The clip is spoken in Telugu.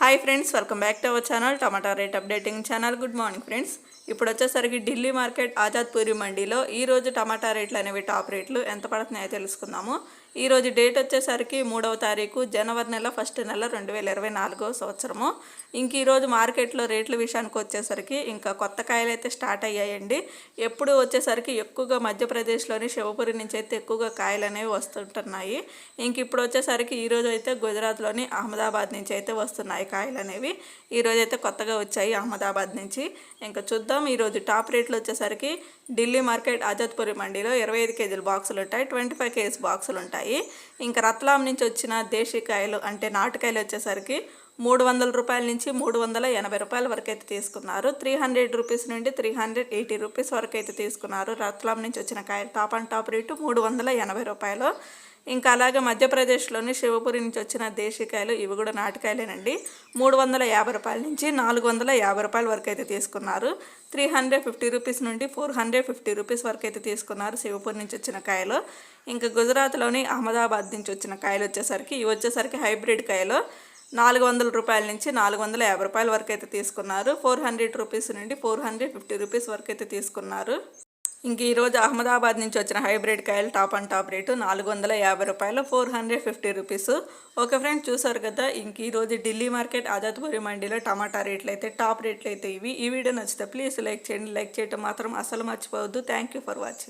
Hi friends welcome back to our channel tomato rate updating channel good morning friends ఇప్పుడు వచ్చేసరికి ఢిల్లీ మార్కెట్ ఆజాద్పూరి మండీలో ఈరోజు టమాటా రేట్లు అనేవి టాప్ రేట్లు ఎంత పడుతున్నాయో తెలుసుకుందాము. ఈరోజు డేట్ వచ్చేసరికి మూడవ తారీఖు జనవరి నెల ఫస్ట్ నెల రెండు వేల ఇరవై నాలుగో సంవత్సరము. ఇంక ఈరోజు మార్కెట్లో రేట్ల విషయానికి వచ్చేసరికి ఇంకా కొత్త కాయలు అయితే స్టార్ట్ అయ్యాయండి. ఎప్పుడు వచ్చేసరికి ఎక్కువగా మధ్యప్రదేశ్లోని శివపురి నుంచి అయితే ఎక్కువగా కాయలు అనేవి వస్తుంటున్నాయి. ఇంక ఇప్పుడు వచ్చేసరికి ఈరోజు అయితే గుజరాత్లోని అహ్మదాబాద్ నుంచి అయితే వస్తున్నాయి కాయలు అనేవి ఈరోజు అయితే కొత్తగా వచ్చాయి అహ్మదాబాద్ నుంచి. ఇంకా చూద్దాం ఈరోజు టాప్ రేట్లు వచ్చేసరికి ఢిల్లీ మార్కెట్ ఆజాద్పురి మండీలో ఇరవై ఐదు కేజీల బాక్సులు ఉంటాయి ట్వంటీ ఫైవ్ కేజీ బాక్సులు ఉంటాయి. ఇంకా రత్లాం నుంచి వచ్చిన దేశీకాయలు అంటే నాటుకాయలు వచ్చేసరికి మూడు వందల రూపాయల నుంచి మూడు వందల ఎనభై రూపాయల వరకు అయితే తీసుకున్నారు. త్రీ హండ్రెడ్ రూపీస్ నుండి త్రీ హండ్రెడ్ ఎయిటీ రూపీస్ వరకు అయితే తీసుకున్నారు. రత్లాం నుంచి వచ్చిన కాయలు టాప్ అండ్ టాప్ రేటు మూడు వందల ఎనభై రూపాయలు. ఇంకా అలాగే మధ్యప్రదేశ్లోని శివపురి నుంచి వచ్చిన దేశీకాయలు ఇవి కూడా నాటకాయలేనండి. మూడు వందల యాభై రూపాయల నుంచి నాలుగు వందల యాభై రూపాయల వరకు అయితే తీసుకున్నారు. త్రీ హండ్రెడ్ ఫిఫ్టీ రూపీస్ నుండి ఫోర్ హండ్రెడ్ ఫిఫ్టీ రూపీస్ వరకు అయితే తీసుకున్నారు శివపురి నుంచి వచ్చిన కాయలు. ఇంకా గుజరాత్లోని అహ్మదాబాద్ నుంచి వచ్చిన కాయలు వచ్చేసరికి ఇవి వచ్చేసరికి హైబ్రిడ్ కాయలు. నాలుగు వందల రూపాయల నుంచి నాలుగు వందల యాభై రూపాయల వరకు అయితే తీసుకున్నారు. ఫోర్ హండ్రెడ్ రూపీస్ నుండి ఫోర్ హండ్రెడ్ ఫిఫ్టీ రూపీస్ వరకు అయితే తీసుకున్నారు. ఇంక ఈరోజు అహ్మదాబాద్ నుంచి వచ్చిన హైబ్రిడ్ కాయలు టాప్ అండ్ టాప్ రేటు నాలుగు వందల యాభై రూపాయలు ఫోర్ హండ్రెడ్ ఫిఫ్టీ రూపీస్. ఒక ఫ్రెండ్ చూసారు కదా ఇంక ఈరోజు ఢిల్లీ మార్కెట్ ఆజాద్పురి మండీలో టమాటా రేట్లు అయితే టాప్ రేట్లు అయితే ఇవి. ఈ వీడియో నచ్చితే ప్లీజ్ లైక్ చేయండి. లైక్ చేయడం మాత్రం అసలు మర్చిపోవద్దు. Thank you for watching